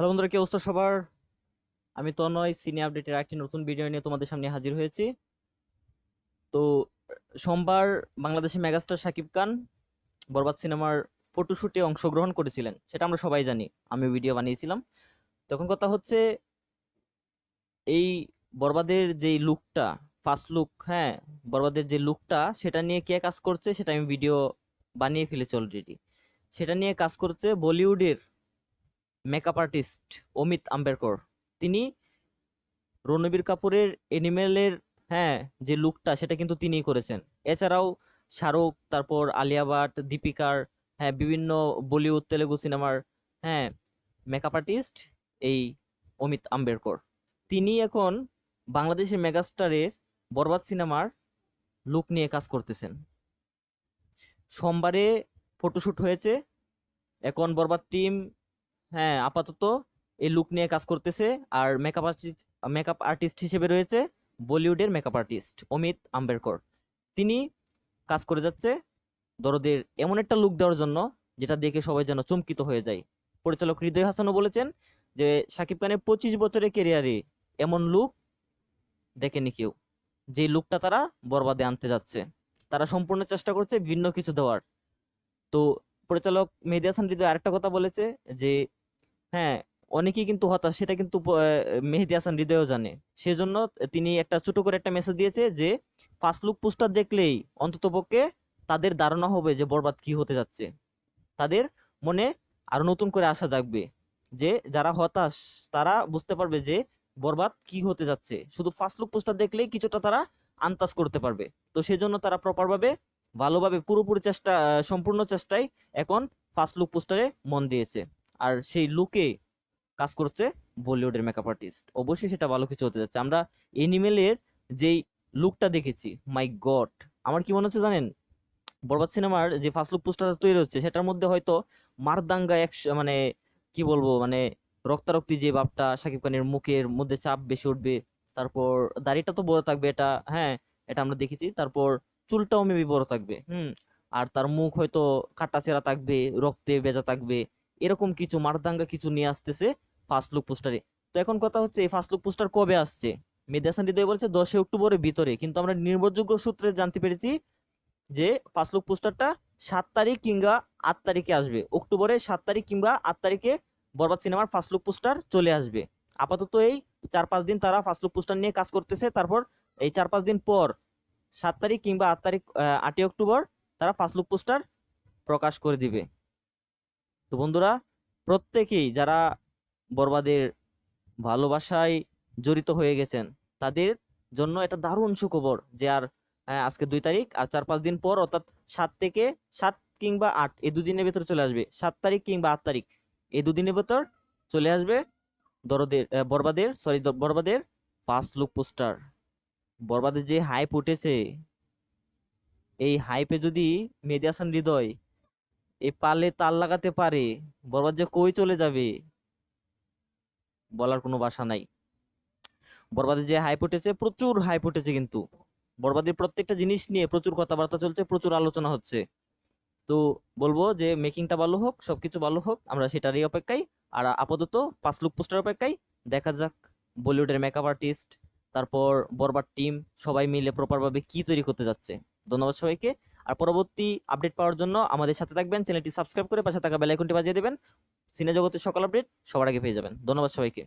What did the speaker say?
Hello বন্ধুরা, কি অবস্থা সবার? আমি তনয়, সিনে আপডেটের একটি নতুন ভিডিও নিয়ে তোমাদের সামনে হাজির হয়েছি। তো, সোমবার বাংলাদেশে মেগাস্টার শাকিব খান বরবাদ সিনেমার ফটোশ্যুটে অংশগ্রহণ করেছিলেন, সেটা আমরা সবাই জানি আমি ভিডিও বানিয়েছিলাম। তখন কথা হচ্ছে, এই বরবাদের যে লুকটা ফার্স্ট লুক হ্যাঁ বরবাদের যে লুকটা, সেটা নিয়ে কে কাজ করছে, সেটা আমি ভিডিও বানিয়ে ফেলেছি অলরেডি সেটা নিয়ে কাজ করছে বলিউডের মেকআপ আর্টিস্ট অমিত আম্বেরকর তিনি রণবীর কাপুরের এনিমেলের হ্যাঁ যে লুকটা সেটা কিন্তু তিনিই করেছেন। এছাড়াও শাহরুখ, তারপর আলিয়া ভাট, দীপিকার হ্যাঁ বিভিন্ন বলিউড, তেলেগু সিনেমার হ্যাঁ মেকআপ আর্টিস্ট এই অমিত আম্বেরকর তিনি এখন বাংলাদেশের মেগাস্টারের বরবাদ সিনেমার লুক নিয়ে কাজ করতেছেন। সোমবারে ফটোশ্যুট হয়েছে। এখন বরবাদ টিম হ্যাঁ আপাতত এই লুক নিয়ে কাজ করতেছে। আর মেকআপ আর্টিস্ট মেকআপ আর্টিস্ট হিসেবে রয়েছে বলিউডের মেকআপ আর্টিস্ট অমিত আম্বেদকর। তিনি কাজ করে যাচ্ছে দরদের এমন একটা লুক দেওয়ার জন্য, যেটা দেখে সবাই যেন চমকিত হয়ে যায়। পরিচালক হৃদয় হাসানও বলেছেন যে, শাকিব খানের পঁচিশ বছরের কেরিয়ারে এমন লুক দেখেনি কেউ। যে লুকটা তারা বরবাদে আনতে যাচ্ছে। তারা সম্পূর্ণ চেষ্টা করছে ভিন্ন কিছু দেওয়ার। তো পরিচালক মেহেদি হাসান হৃদয় আরেকটা কথা বলেছে যে হ্যাঁ অনেকেই কিন্তু হতাশ। সেটা কিন্তু মেহেদি হাসান হৃদয়ও জানে। সেজন্য তিনি একটা ছোট করে একটা মেসেজ দিয়েছে যে ফার্স্ট লুক পোস্টার দেখলেই অন্ততপক্ষে তাদের ধারণা হবে যে বরবাদ কি হতে যাচ্ছে। তাদের মনে আরও নতুন করে আশা জাগবে যে, যারা হতাশ তারা বুঝতে পারবে যে বরবাদ কি হতে যাচ্ছে। শুধু ফার্স্ট লুক পোস্টার দেখলেই কিছুটা তারা আন্তাজ করতে পারবে। তো সেজন্য তারা প্রপারভাবে ভালোভাবে, পুরোপুরি চেষ্টা সম্পূর্ণ চেষ্টায় এখন ফার্স্ট লুক পোস্টারে মন দিয়েছে। আর সেই লুকে কাজ করছে বলিউডের মেকআপ আর্টিস্ট অবশ্যই সেটা ভালো কিছু হতে যাচ্ছে। আমরা এনিমেলের যেই লুকটা দেখেছি মাই গড আমার কি মনে হচ্ছে জানেন? বরবাদ সিনেমার যে ফার্স্ট লুক পোস্টার তৈরি হচ্ছে, সেটার মধ্যে হয়তো মারদাঙ্গা এক মানে কি বলব? মানে রক্তারক্তি যে ভাবটা, শাকিব খানের মুখের মধ্যে চাপ বেশি উঠবে, তারপর দাড়িটা তো বড় থাকবে, এটা হ্যাঁ এটা আমরা দেখেছি, তারপর চুলটাও মেবি বড় থাকবে, হুম, আর তার মুখ হয়তো কাটা চেরা থাকবে, রক্তে ভেজা থাকবে এরকম কিছু মারদাঙ্গা কিছু নিয়ে আসতেছে ফার্স্ট লুক পোস্টারে তো এখন কথা হচ্ছে, এই ফার্স্ট লুক পোস্টার কবে আসছে? মেহেদি হাসান হৃদয় বলছে দশই অক্টোবরের ভিতরে, কিন্তু আমরা নির্ভরযোগ্য সূত্রে জানতে পেরেছি যে ফার্স্ট লুক পোস্টারটা সাত তারিখ কিংবা আট তারিখে আসবে। অক্টোবরের সাত তারিখ কিংবা আট তারিখে বরবাদ সিনেমার ফার্স্ট লুক পোস্টার চলে আসবে। আপাতত এই চার পাঁচ দিন তারা ফার্স্ট লুক পোস্টার নিয়ে কাজ করতেছে, তারপর এই চার পাঁচ দিন পর সাত তারিখ কিংবা আট তারিখ আটই অক্টোবর তারা ফার্স্ট লুক পোস্টার প্রকাশ করে দিবে। তো বন্ধুরা, প্রত্যেকেই যারা বরবাদের ভালোবাসায় জড়িত হয়ে গেছেন, তাদের জন্য এটা দারুণ সুখবর যে আর আজকে দুই তারিখ আর চার পাঁচ দিন পর, অর্থাৎ সাত থেকে সাত কিংবা আট, এই দুদিনের ভেতর চলে আসবে। সাত তারিখ কিংবা আট তারিখ, এই দুদিনের ভেতর চলে আসবে দরদের বরবাদের সরি বরবাদের ফার্স্ট লুক পোস্টার বরবাদের যে হাইপ উঠেছে, এই হাইপে যদি মেহেদি হাসান হৃদয় এই পালে তাল লাগাতে পারে। বরবাদ যে কই চলে যাবে? বলার কোনো ভাষা নাই। বরবাদের যে হাইপ উঠেছে প্রচুর হাইপ উঠেছে কিন্তু। বরবাদের প্রত্যেকটা জিনিস নিয়ে প্রচুর কথাবার্তা চলছে, প্রচুর আলোচনা হচ্ছে। তো বলব যে মেকিংটা ভালো হোক, সবকিছু ভালো হোক, আমরা সেটারই অপেক্ষায়। আর আপাতত পাঁচ লুক পোস্টার অপেক্ষায় দেখা যাক বলিউডের মেকআপ আর্টিস্ট তারপর বরবাদ টিম সবাই মিলে প্রপারভাবে কি তৈরি করতে যাচ্ছে। ধন্যবাদ সবাইকে। আর পরবর্তী আপডেট পাওয়ার জন্য আমাদের সাথে থাকবেন, চ্যানেলটি সাবস্ক্রাইব করে পাশে থাকা বেলাইকনটি বাজিয়ে দেবেন। সিনে জগতের সকল আপডেট সবার আগে পেয়ে যাবেন। ধন্যবাদ সবাইকে।